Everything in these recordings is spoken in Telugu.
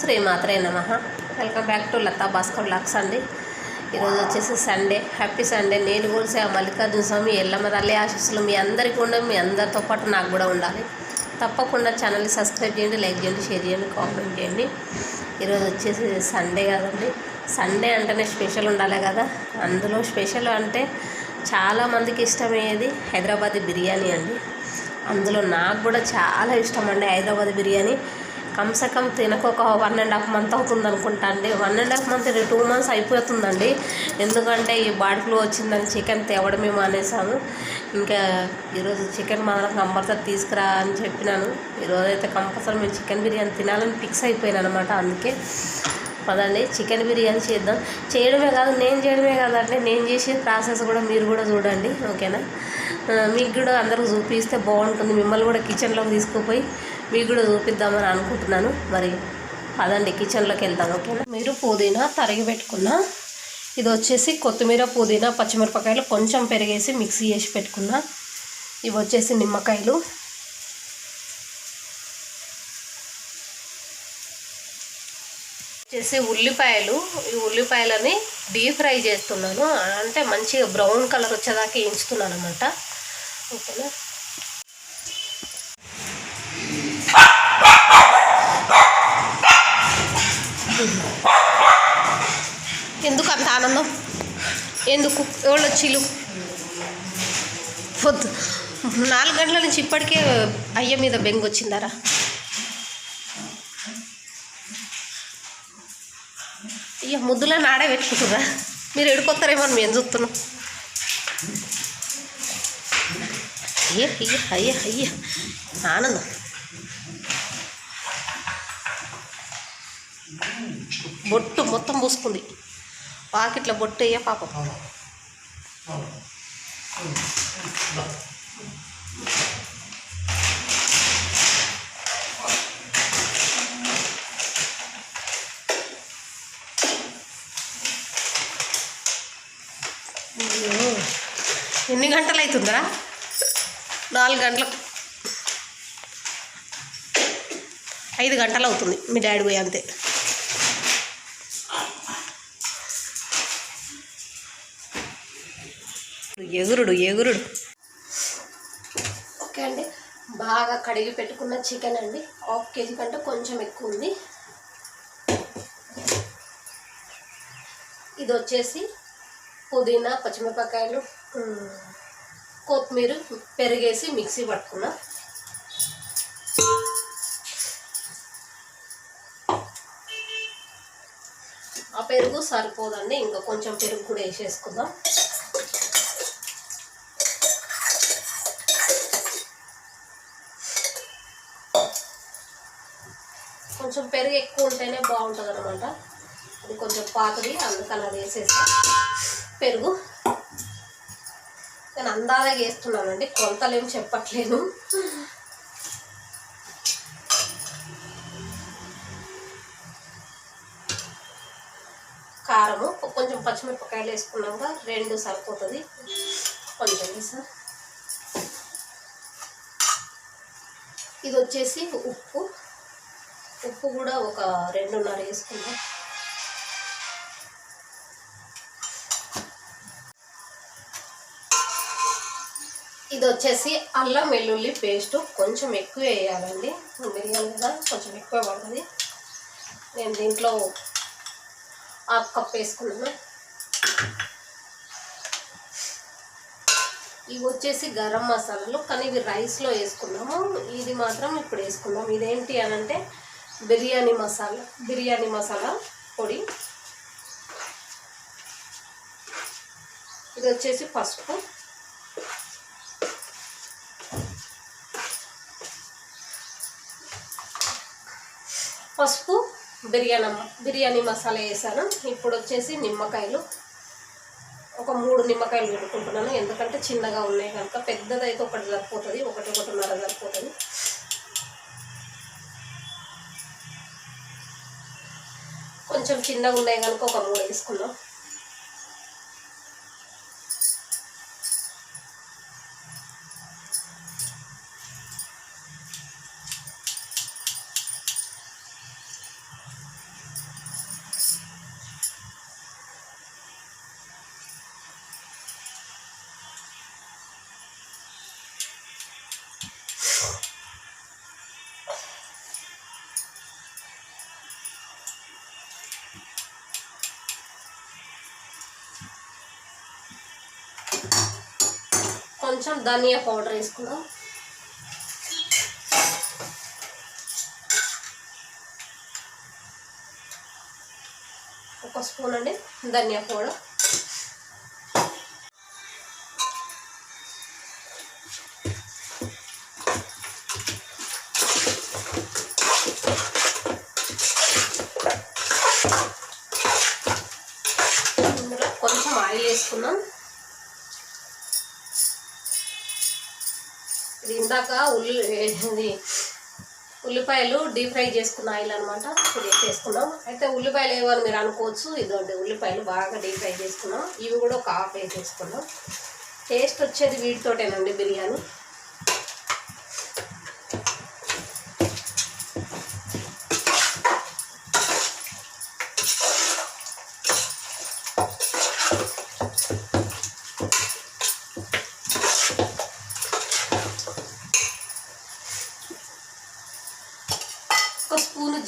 శ్రీమాత్రే నమ. Welcome back to Latha Bhaskar Lux అండి. ఈరోజు వచ్చేసి సండే హ్యాపీ సండే నేను కూడా మల్లికార్జున స్వామి ఎల్లమ్మ తల్లి ఆశీస్సులు మీ అందరికీ ఉండాలి మీ అందరితో పాటు నాకు కూడా ఉండాలి. తప్పకుండా ఛానల్ని సబ్స్క్రైబ్ చేయండి లైక్ చేయండి షేర్ చేయండి కామెంట్ చేయండి. ఈరోజు వచ్చేసి సండే కదండి. సండే అంటేనే స్పెషల్ ఉండాలి కదా. అందులో స్పెషల్ అంటే చాలామందికి ఇష్టమయ్యేది హైదరాబాద్ బిర్యానీ అండి. అందులో నాకు కూడా చాలా ఇష్టం అండి హైదరాబాద్ బిర్యానీ. కమ్సకం తినక ఒక వన్ అండ్ హాఫ్ మంత్ అవుతుంది అనుకుంటా అండి one and half month two months అయిపోతుందండి. ఎందుకంటే ఈ బాడీ ఫ్లూ వచ్చిందని చికెన్ తేవడమే మానేసాను ఇంకా ఈరోజు చికెన్ మాత్రం కంపల్సరీ తీసుకురా అని చెప్పినాను. ఈరోజు అయితే కంపల్సరీ మేము చికెన్ బిర్యానీ తినాలని ఫిక్స్ అయిపోయాను అనమాట అందుకే. పదండి చికెన్ బిర్యానీ చేద్దాం. చేయడమే కాదు నేను చేయడమే కాదండి. నేను చేసే ప్రాసెస్ కూడా మీరు కూడా చూడండి. ఓకేనా? మీకు కూడా అందరూ చూపిస్తే బాగుంటుంది. మిమ్మల్ని కూడా కిచెన్లోకి తీసుకుపోయి మీకు కూడా చూపిద్దామని అనుకుంటున్నాను. మరి పదండి కిచెన్లోకి వెళ్దాం ఓకేనా? మీరు పుదీనా తరిగి పెట్టుకున్నా. ఇది వచ్చేసి కొత్తిమీర పుదీనా పచ్చిమిరపకాయలు కొంచెం పెరిగేసి మిక్సీ చేసి పెట్టుకున్నా. ఇవి వచ్చేసి నిమ్మకాయలు. వచ్చేసి ఉల్లిపాయలు. ఈ ఉల్లిపాయలని డీప్ ఫ్రై చేస్తున్నాను. అంటే మంచిగా బ్రౌన్ కలర్ వచ్చేదాకా వేయించుతున్నాను అనమాట ఓకేనా? ఎందుకు అంత ఆనందం? ఎందుకు? ఎవరు వచ్చిలు పొద్దు నాలుగు గంటల నుంచి ఇప్పటికే అయ్య మీద బెంగ వచ్చిందారా? ఇక ముద్దులో నాడే పెట్టుకుంటురా మీరు ఎడుకొస్తారేమో అని మేము చూస్తున్నాం. అయ్య అయ్య అయ్య అయ్య. ఆనందం. బొట్టు మొత్తం పూసుకుంది. పాకెట్లో బొట్టు అయ్యా పాపం ఎన్ని గంటలు అవుతుందా నాలుగు గంటలకు ఐదు గంటలు అవుతుంది మీ డాడీ పోయి అంతే. ఎగురుడు ఎగురుడు. ఓకే అండి. బాగా కడిగి పెట్టుకున్న చికెన్ అండి. హాఫ్ కేజీ కంటే కొంచెం ఎక్కువ ఉంది. ఇది వచ్చేసి పుదీనా పచ్చిమిరపకాయలు కొత్తిమీర పెరిగేసి మిక్సీ పట్టుకున్నా. ఆ పెరుగు సరిపోదండి. ఇంకా కొంచెం పెరుగు కూడా వేసేసుకుందాం. కొంచెం పెరుగు ఎక్కువ ఉంటేనే బాగుంటుంది అనమాట అది కొంచెం పాతది అందుకని అది వేసేస్తా పెరుగు. నేను అందాగా వేస్తున్నానండి కొంతలేం చెప్పట్లేను కారము కొంచెం పచ్చిమిరపకాయలు వేసుకున్నాక రెండు సరిపోతుంది. కొంచెం వేసా. ఇది వచ్చేసి ఉప్పు. ఉప్పు కూడా ఒక రెండున్నర వేసుకుందాం. ఇది వచ్చేసి అల్లం వెల్లుల్లి పేస్ట్. కొంచెం ఎక్కువ వేయాలండి. బిర్యానీ కదా కొంచెం ఎక్కువ పడుతుంది. నేను దీంట్లో హాఫ్ కప్ వేసుకున్నాను ఇవి వచ్చేసి గరం మసాలాలు కానీ ఇవి రైస్లో వేసుకున్నాము. ఇది మాత్రం ఇప్పుడు వేసుకున్నాము ఇదేంటి అని అంటే బిర్యానీ మసాలా బిర్యానీ మసాలా పొడి. ఇది వచ్చేసి పసుపు. పసుపు బిర్యానీ బిర్యానీ మసాలా వేసాను. ఇప్పుడు వచ్చేసి నిమ్మకాయలు. ఒక మూడు నిమ్మకాయలు పెట్టుకుంటున్నాను. ఎందుకంటే చిన్నగా ఉన్నాయి కనుక పెద్దదైతే ఒకటి సరిపోతుంది ఒకటి ఒకటిన్నర సరిపోతుంది. కొంచెం చిన్నగా ఉన్నాయి కనుక ఒక మూడు వేసుకుందాం కొంచెం ధనియా పౌడర్ వేసుకుందాం ఒక స్పూన్ అండి ధనియా పౌడర్. ఇందాక ఉల్లి ఉల్లిపాయలు డీప్ ఫ్రై చేసుకున్న ఆయిల్ అనమాట ఇది అయితే ఉల్లిపాయలు ఏమని మీరు అనుకోవచ్చు ఇదండి ఉల్లిపాయలు బాగా డీప్ ఫ్రై చేసుకున్నాం. ఇవి కూడా ఒక హాఫ్ వేసేసుకున్నాం. టేస్ట్ వచ్చేది వీటితోటేనండి బిర్యానీ.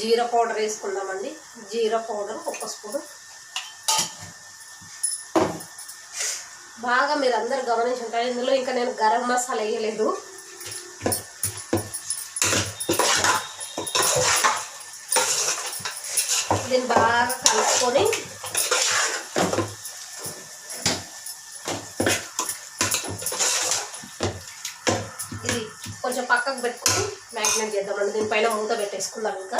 జీరా పౌడర్ వేసుకుందామండి. జీరా పౌడర్ ఒక స్పూన్. బాగా మీరు అందరు గమనించి ఉంటారు ఇందులో ఇంకా నేను గరం మసాలా వేయలేదు. దీన్ని బాగా కలుపుకొని పెట్టుకొని చేద్దామండి. దీనిపైన మూత పెట్టేసుకుందాం ఇంకా.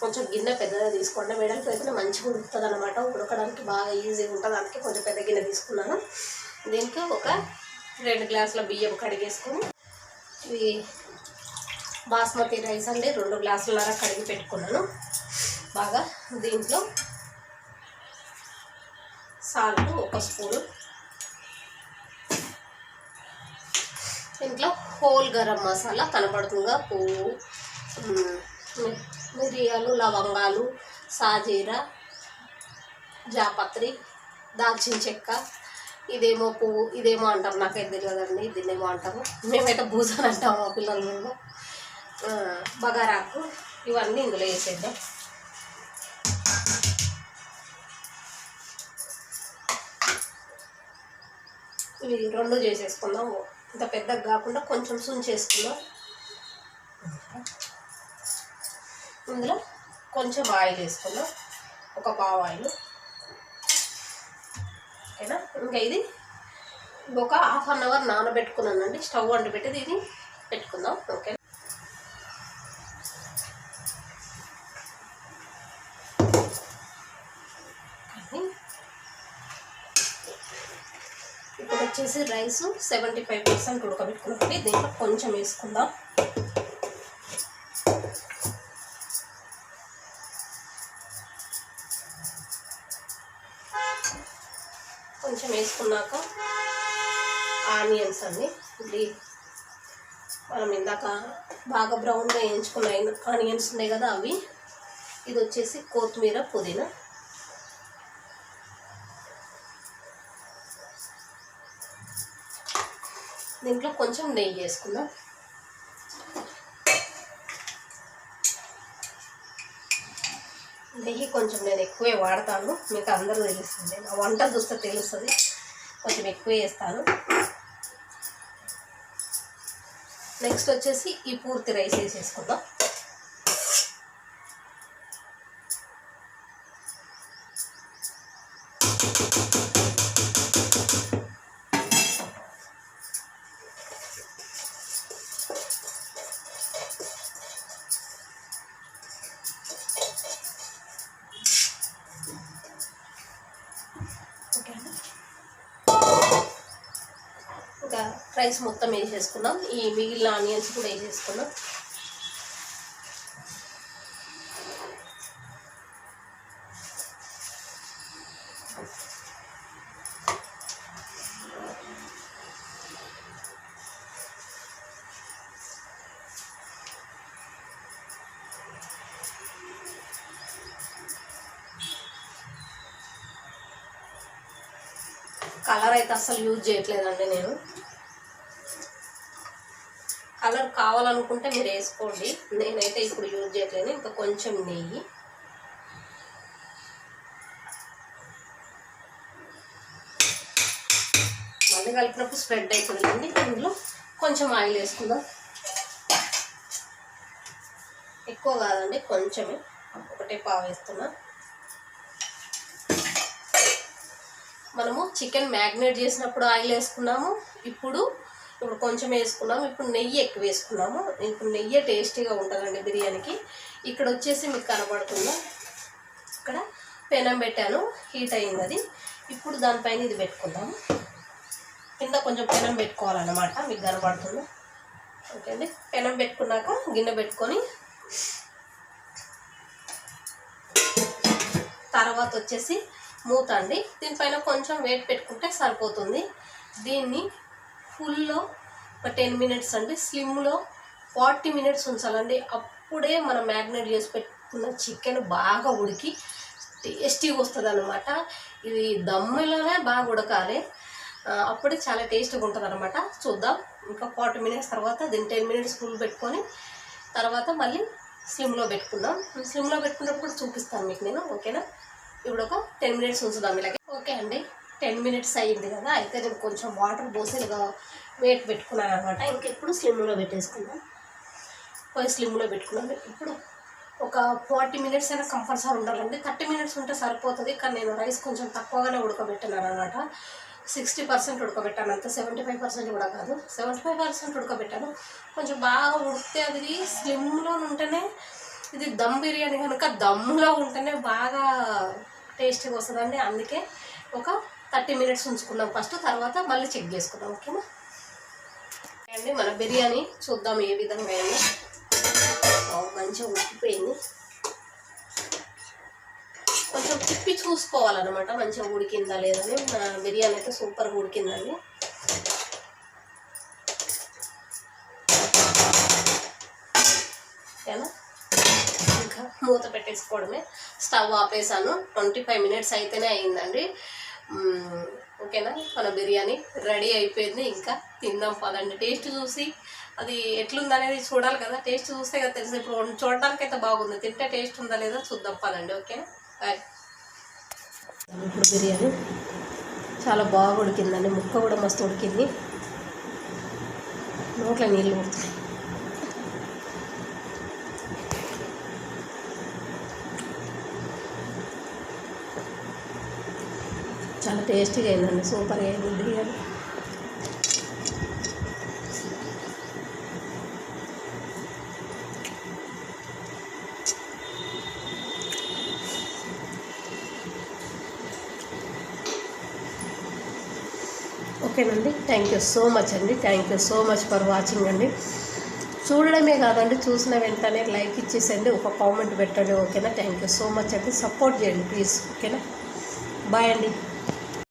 కొంచెం గిన్నె పెద్దగా తీసుకోండి. వెడల్పు అయితే మంచిగా ఉడుకుతుంది అనమాట ఉడకడానికి బాగా ఈజీగా ఉంటుంది అందుకే కొంచెం పెద్ద గిన్నె తీసుకున్నాను. దీనికి ఒక రెండు గ్లాసుల బియ్యం కడిగేసుకొని ఇవి బాస్మతి రైస్ అండి రెండు గ్లాసులన్నర కడిగి పెట్టుకున్నాను. బాగా దీంట్లో సాల్ట్ ఒక స్పూను ఇంట్లో హోల్ గరం మసాలా కనపడుతుందిగా పువ్వు మిరియాలు లవంగాలు సాజీరా జాపత్రి దాల్చిన చెక్క. ఇదేమో పువ్వు ఇదేమో అంటారు. నాకైతే తెలియదండి దీన్నేమో అంటారు. మేమైతే భూజాలు అంటాము మా పిల్లలు మేము. బగారాకు ఇవన్నీ ఇందులో వేసేద్దాం. ఇవి రెండు చేసేసుకుందాం. ఇంత పెద్దగా కాకుండా కొంచెం సుంచేసుకుందాం ఇందులో కొంచెం ఆయిల్ వేసుకున్నాం ఒక పావు ఆయిల్. ఓకేనా? ఇంకా ఇది ఒక హాఫ్ అన్ అవర్ నానబెట్టుకున్నానండి. స్టవ్ వండి పెట్టి ఇది పెట్టుకుందాం. ఓకే వచ్చేసి రైస్ సెవెంటీ ఫైవ్ పర్సెంట్ ఉడకబెట్టుకున్నప్పుడు దీంట్లో కొంచెం వేసుకుందాం. కొంచెం వేసుకున్నాక ఆనియన్స్ అండి. ఇది మనం ఇందాక బాగా బ్రౌన్గా వేయించుకున్న ఆనియన్స్ ఉన్నాయి కదా అవి. ఇది వచ్చేసి కొత్తిమీర పుదీనా. దీంట్లో కొంచెం నెయ్యి వేసుకుందాం. నెయ్యి కొంచెం నేను ఎక్కువే వాడతాను మీకు అందరూ తెలుస్తుంది. నా వంట చూస్తే తెలుస్తుంది కొంచెం ఎక్కువ వేస్తాను. నెక్స్ట్ వచ్చేసి ఈ పూర్తి రైస్ వేసేసుకుందాం. రైస్ మొత్తం వేసేసుకుందాం. ఈ మిగిలిన ఆనియన్స్ కూడా వేసేసుకుందాం. కలర్ అయితే అస్సలు యూజ్ చేయట్లేదండి నేను. కలర్ కావాలనుకుంటే మీరు వేసుకోండి. నేనైతే ఇప్పుడు యూజ్ చేయట్లేదు ఇంకా కొంచెం నెయ్యి. మళ్ళీ కలిపినప్పుడు స్ప్రెడ్ అవుతుందండి ఇందులో కొంచెం ఆయిల్ వేసుకుందాం. ఎక్కువ కాదండి కొంచెమే. ఒకటే పావు వేస్తున్నా. మనము చికెన్ మ్యాగ్నేట్ చేసినప్పుడు ఆయిల్ వేసుకున్నాము. ఇప్పుడు ఇప్పుడు కొంచెం వేసుకున్నాము ఇప్పుడు నెయ్యి ఎక్కువ వేసుకున్నాము. ఇప్పుడు నెయ్యి టేస్టీగా ఉంటుందండి బిర్యానీకి. ఇక్కడ వచ్చేసి మీకు కనబడుతుందా ఇక్కడ పెనం పెట్టాను హీట్ అయింది అది. ఇప్పుడు దానిపైన ఇది పెట్టుకుందాము కింద కొంచెం పెనం పెట్టుకోవాలన్నమాట మీకు కనబడుతుంది. ఓకే అండి. పెనం పెట్టుకున్నాక గిన్నె పెట్టుకొని తర్వాత వచ్చేసి మూత అండి. దీనిపైన కొంచెం వెయిట్ పెట్టుకుంటే సరిపోతుంది. దీన్ని ఫుల్లో ఒక టెన్ మినిట్స్ అండి. స్లిమ్లో ఫార్టీ మినిట్స్ ఉంచాలండి. అప్పుడే మనం మ్యాగ్నేట్ చేసి పెట్టుకున్న చికెన్ బాగా ఉడికి టేస్టీగా వస్తుంది అనమాట ఇది దమ్ములోనే బాగా ఉడకాలి. అప్పుడే చాలా టేస్టీగా ఉంటుంది అనమాట చూద్దాం. ఇంకా ఫార్టీ మినిట్స్ తర్వాత దీన్ని టెన్ మినిట్స్ ఫుల్ పెట్టుకొని తర్వాత మళ్ళీ స్లిమ్లో పెట్టుకుందాం. స్లిమ్లో పెట్టుకున్నప్పుడు చూపిస్తాను మీకు నేను. ఓకేనా? ఇప్పుడు ఒక టెన్ మినిట్స్ ఉంచుదాం ఇలాగే. ఓకే అండి. టెన్ మినిట్స్ అయ్యింది కదా అయితే నేను కొంచెం వాటర్ పోసి వెయిట్ పెట్టుకున్నాను అనమాట. ఇంకెప్పుడు స్లిమ్లో పెట్టేసుకున్నాను పోయి స్లిమ్లో పెట్టుకున్నాను ఇప్పుడు ఒక ఫార్టీ మినిట్స్ అయినా కంపల్సరీ ఉండాలండి. థర్టీ మినిట్స్ ఉంటే సరిపోతుంది కానీ నేను రైస్ కొంచెం తక్కువగానే ఉడకబెట్టినాను అనమాట. సిక్స్టీ పర్సెంట్ ఉడకబెట్టాను అంత సెవెంటీ ఫైవ్ పర్సెంట్ కూడా కాదు. సెవెంటీ ఫైవ్ పర్సెంట్ ఉడకబెట్టాను. కొంచెం బాగా ఉడికితే అది స్లిమ్లో ఉంటేనే ఇది దమ్ బిర్యానీ కనుక దమ్ములో ఉంటేనే బాగా టేస్టీగా వస్తుందండి. అందుకే ఒక థర్టీ మినిట్స్ ఉంచుకుందాం ఫస్ట్ తర్వాత మళ్ళీ చెక్ చేసుకుందాం ఓకేనా? అండి మన బిర్యానీ చూద్దాం ఏ విధంగా అయిందో. మంచిగా ఉడికిపోయింది. కొంచెం తిప్పి చూసుకోవాలన్నమాట మంచిగా ఉడికిందా లేదని. మన బిర్యానీ అయితే సూపర్గా ఉడికిందండి. ఓకేనా? ఇంకా మూత పెట్టేసుకోవడమే. స్టవ్ ఆపేసాను. ట్వంటీ ఫైవ్ మినిట్స్ అయితేనే అయిందండి. ఓకేనా? మన బిర్యానీ రెడీ అయిపోయింది. ఇంకా తిందాం పదండి. టేస్ట్ చూసి అది ఎట్లుందనేది చూడాలి కదా. టేస్ట్ చూస్తే కదా తెలుసు. ఇప్పుడు చూడడానికైతే అయితే బాగుంది. తింటే టేస్ట్ ఉందా లేదా చూద్దాం పదండి. ఓకేనా? బాయ్. ఇప్పుడు బిర్యానీ చాలా బాగా ఉడికిందండి. ముక్క కూడా మస్తు ఉడికింది. నోట్లో నీళ్ళు ఊరుతున్నాయి. చాలా టేస్టీగా అయిందండి. సూపర్గా అయింది బిర్యానీ. ఓకేనండి. థ్యాంక్ యూ సో మచ్ అండి. Thank you so much for watching అండి. చూడడమే కాదండి చూసిన వెంటనే లైక్ ఇచ్చేసండి ఒక కామెంట్ పెట్టండి ఓకేనా? థ్యాంక్ యూ సో మచ్ అండి. సపోర్ట్ చేయండి ప్లీజ్ ఓకేనా? బాయ్ అండి.